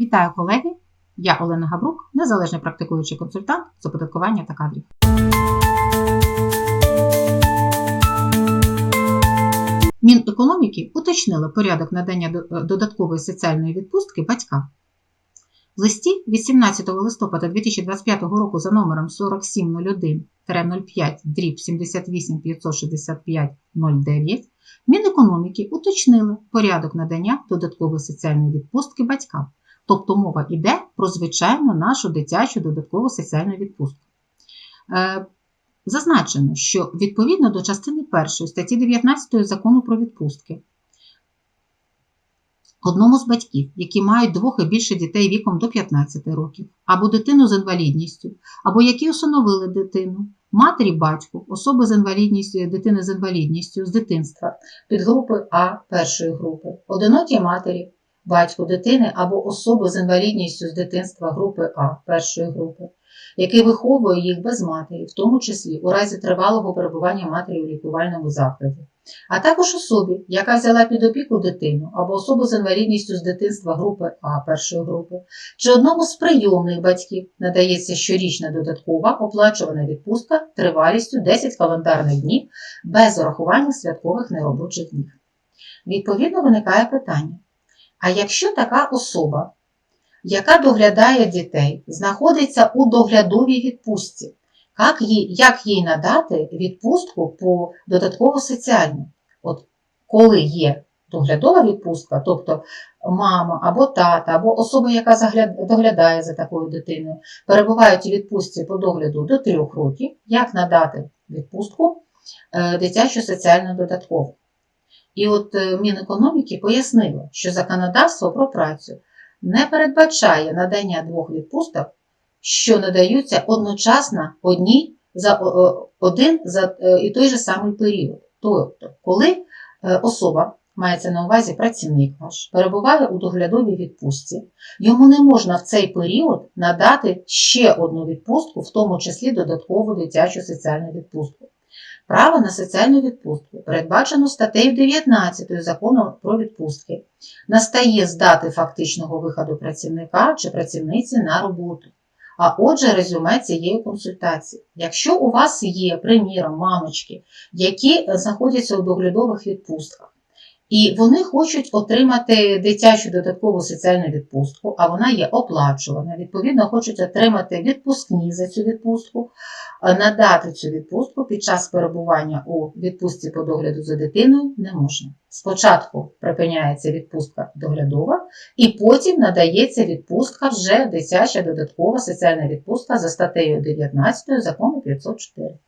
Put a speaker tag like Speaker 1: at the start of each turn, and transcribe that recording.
Speaker 1: Вітаю колеги! Я Олена Габрук, незалежний практикуючий консультант з оподаткування та кадрів. Мінекономіки уточнили порядок надання додаткової соціальної відпустки батькам. В листі від 17 листопада 2025 року за номером 4701-05 дріб 78 565 09 Мінекономіки уточнили порядок надання додаткової соціальної відпустки батькам. Тобто мова йде про звичайну нашу дитячу додаткову соціальну відпустку. Е, Зазначено, що відповідно до частини 1 статті 19 закону про відпустки одному з батьків, які мають двох і більше дітей віком до 15 років, або дитину з інвалідністю, або які усиновили дитину, матері батьку, особи з інвалідністю, дитини з інвалідністю з дитинства, підгрупи А першої групи, одинокій матері, батьку дитини або особи з інвалідністю з дитинства групи А першої групи, який виховує їх без матері, в тому числі у разі тривалого перебування матері у лікувальному закладі, а також особі, яка взяла під опіку дитину або особу з інвалідністю з дитинства групи А першої групи, чи одному з прийомних батьків надається щорічна додаткова оплачувана відпустка тривалістю 10 календарних днів без урахування святкових неробочих днів. Відповідно, виникає питання: а якщо така особа, яка доглядає дітей, знаходиться у доглядовій відпустці, як їй, як їй надати відпустку по додатково соціальну? От коли є доглядова відпустка, тобто мама або тата, або особа, яка доглядає за такою дитиною, перебувають у відпустці по догляду до 3 років, як надати відпустку е, дитячу соціальну додаткову? І от е, Мінекономіки пояснило, що законодавство про працю не передбачає надання двох відпусток, що надаються одночасно одній за один за е, і той же самий період. Тобто, коли е, особа, мається на увазі працівник ваш, перебуває у доглядовій відпустці, йому не можна в цей період надати ще одну відпустку, в тому числі додаткову дитячу соціальну відпустку. Право на соціальну відпустку передбачено статтею 19 закону про відпустки. Настає з дати фактичного виходу працівника чи працівниці на роботу. А отже, резюме цієї консультації. Якщо у вас є, приміром, мамочки, які знаходяться у доглядових відпустках, і вони хочуть отримати дитячу додаткову соціальну відпустку, а вона є оплачувана, відповідно, хочуть отримати відпускні за цю відпустку, надати цю відпустку під час перебування у відпустці по догляду за дитиною не можна. Спочатку припиняється відпустка доглядова, і потім надається відпустка вже дитяча додаткова соціальна відпустка за статтею 19 закону 504.